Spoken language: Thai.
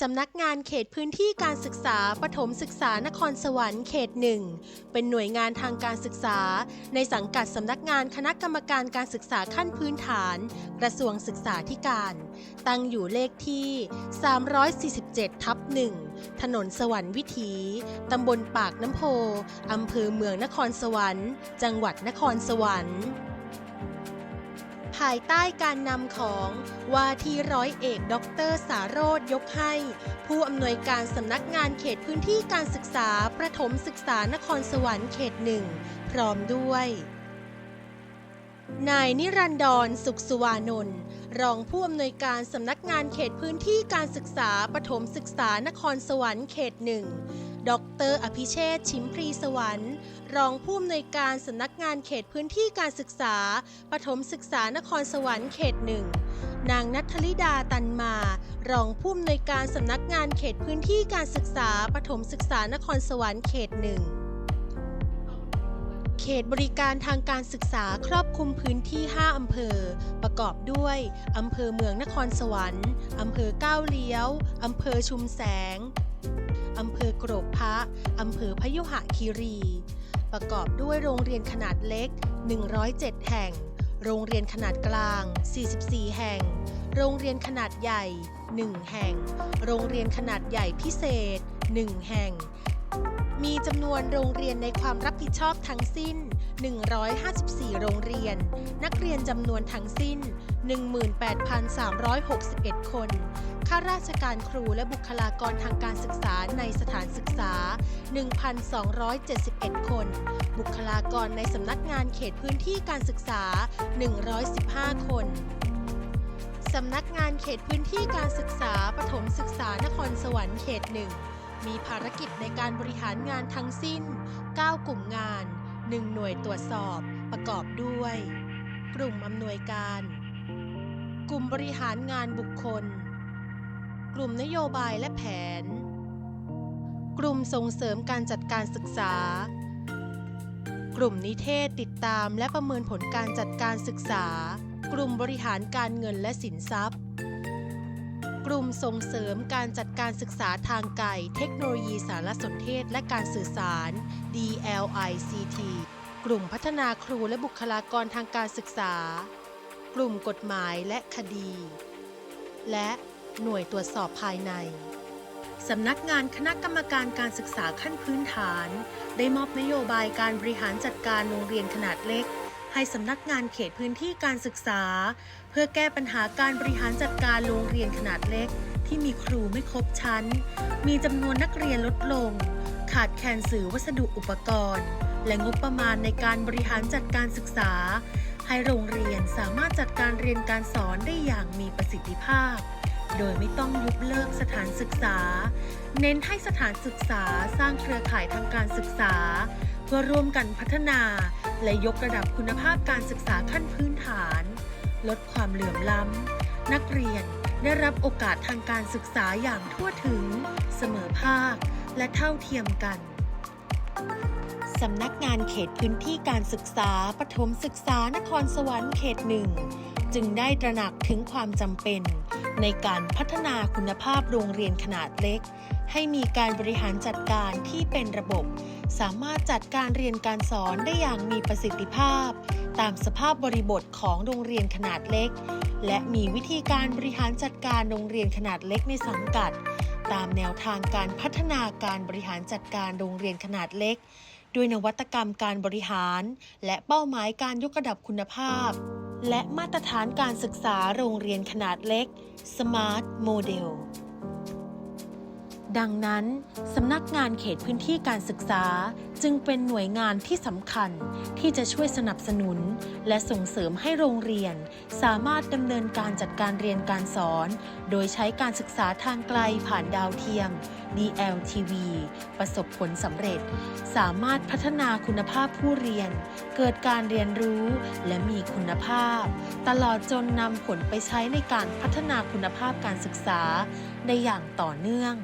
สำนักงานเขตพื้นที่การศึกษาปฐมศึกษานครสวรรค์เขตหนึ่งเป็นหน่วยงานทางการศึกษา ในสังกัดสำนักงานคณะกรรมการการศึกษาขั้นพื้นฐาน กระทรวงศึกษาธิการ ตั้งอยู่เลขที่ 347 ทับหนึ่งถนนสวรรค์วิถี ตำบลปากน้ำโพอำเภอเมืองนครสวรรค์ จังหวัดนครสวรรค์ ภายใต้การนำของว่าที่ร้อยเอกดอกเตอรสาโรธยกให้ ผู้อำนวยการสำนักงานเขตพื้นที่การศึกษาประถมศึกษานครสวรรค์เขตหนึ่งพร้อมด้วยนายนิรันดรสุขสุวานนท์รองผู้อำนวยการสำนักงานเขตพื้นที่การศึกษาปฐมศึกษานครสวรรค์เขตหนึ่ง ดร อภิเชษชิมพรีสวรรค์ รองผู้อำนวยการสำนักงานเขตพื้นที่การศึกษา ปฐมศึกษานครสวรรค์เขตหนึ่งนางนัทธลิดาตันมา รองผู้อำนวยการสำนักงานเขตพื้นที่การศึกษา ปฐมศึกษานครสวรรค์เขตหนึ่งเขตบริการทางการศึกษาครอบคลุมพื้นที่ 5 อำเภอ ประกอบด้วย อำเภอเมืองนครสวรรค์ อำเภอก้าวเลี้ยว อำเภอชุมแสง อำเภอโกรกพระอำเภอพยุหคีรี ประกอบด้วยโรงเรียนขนาดเล็ก 107 แห่ง โรงเรียนขนาดกลาง 44 แห่ง โรงเรียนขนาดใหญ่ 1 แห่ง โรงเรียนขนาดใหญ่พิเศษ 1 แห่ง มีจำนวนโรงเรียนในความรับผิดชอบทั้งสิ้น 154 โรงเรียน นักเรียนจำนวนทั้งสิ้น 18,361 คน ข้าราชการครูและบุคลากรทางการศึกษาในสถานศึกษา 1,271 คน บุคลากรในสำนักงานเขตพื้นที่การศึกษา 115 คนสำนักงานเขตพื้นที่การศึกษาปฐมศึกษานครสวรรค์เขตหนึ่ง มีภารกิจในการบริหารงานทั้งสิ้น 9 กลุ่มงาน 1 หน่วยตรวจสอบประกอบด้วย กลุ่มอำนวยการ กลุ่มบริหารงานบุคคล กลุ่มนโยบายและแผน กลุ่มส่งเสริมการจัดการศึกษา กลุ่มนิเทศติดตามและประเมินผลการจัดการศึกษา กลุ่มบริหารการเงินและสินทรัพย์ กลุ่มส่งเสริมการจัดการศึกษาทางไกลเทคโนโลยีสารสนเทศและการสื่อสาร DLICT กลุ่มพัฒนาครูและบุคลากรทางการศึกษา กลุ่มกฎหมายและคดี และหน่วยตรวจสอบภายในสำนักงานคณะกรรมการการศึกษาขั้นพื้นฐาน ได้มอบนโยบายการบริหารจัดการโรงเรียนขนาดเล็ก ให้สำนักงานเขตพื้นที่การศึกษา เพื่อแก้ปัญหาการบริหารจัดการโรงเรียนขนาดเล็ก ที่มีครูไม่ครบชั้น มีจำนวนนักเรียนลดลง ขาดแคลนสื่อวัสดุอุปกรณ์ และงบประมาณในการบริหารจัดการศึกษา ให้โรงเรียนสามารถจัดการเรียนการสอนได้อย่างมีประสิทธิภาพ โดยไม่ต้องยุบเลิกสถานศึกษา เน้นให้สถานศึกษาสร้างเครือข่ายทางการศึกษา เพื่อร่วมกันพัฒนา และยกระดับคุณภาพการศึกษาขั้นพื้นฐาน ลดความเหลื่อมล้ำ นักเรียนได้รับโอกาสทางการศึกษาอย่างทั่วถึง เสมอภาค และเท่าเทียมกัน สำนักงานเขตพื้นที่การศึกษาปฐมศึกษานครสวรรค์เขตหนึ่งจึงได้ตระหนักถึงความจำเป็น ในการพัฒนาคุณภาพโรงเรียนขนาดเล็ก ให้มีการบริหารจัดการที่เป็นระบบ สามารถจัดการเรียนการสอนได้อย่างมีประสิทธิภาพ ตามสภาพบริบทของโรงเรียนขนาดเล็ก และมีวิธีการบริหารจัดการโรงเรียนขนาดเล็กในสังกัด ตามแนวทางการพัฒนาการบริหารจัดการโรงเรียนขนาดเล็ก ด้วยนวัตกรรมการบริหาร และเป้าหมายการยกระดับคุณภาพ และมาตรฐานการศึกษาโรงเรียนขนาดเล็ก Smart Model ดังนั้น สำนักงานเขตพื้นที่การศึกษาจึงเป็นหน่วยงานที่สำคัญที่จะช่วยสนับสนุน และส่งเสริมให้โรงเรียน สามารถดำเนินการจัดการเรียนการสอน โดยใช้การศึกษาทางไกลผ่านดาวเทียม DLTV ประสบผลสำเร็จ สามารถพัฒนาคุณภาพผู้เรียน เกิดการเรียนรู้และมีคุณภาพ ตลอดจนนำผลไปใช้ในการพัฒนาคุณภาพการศึกษาได้อย่างต่อเนื่อง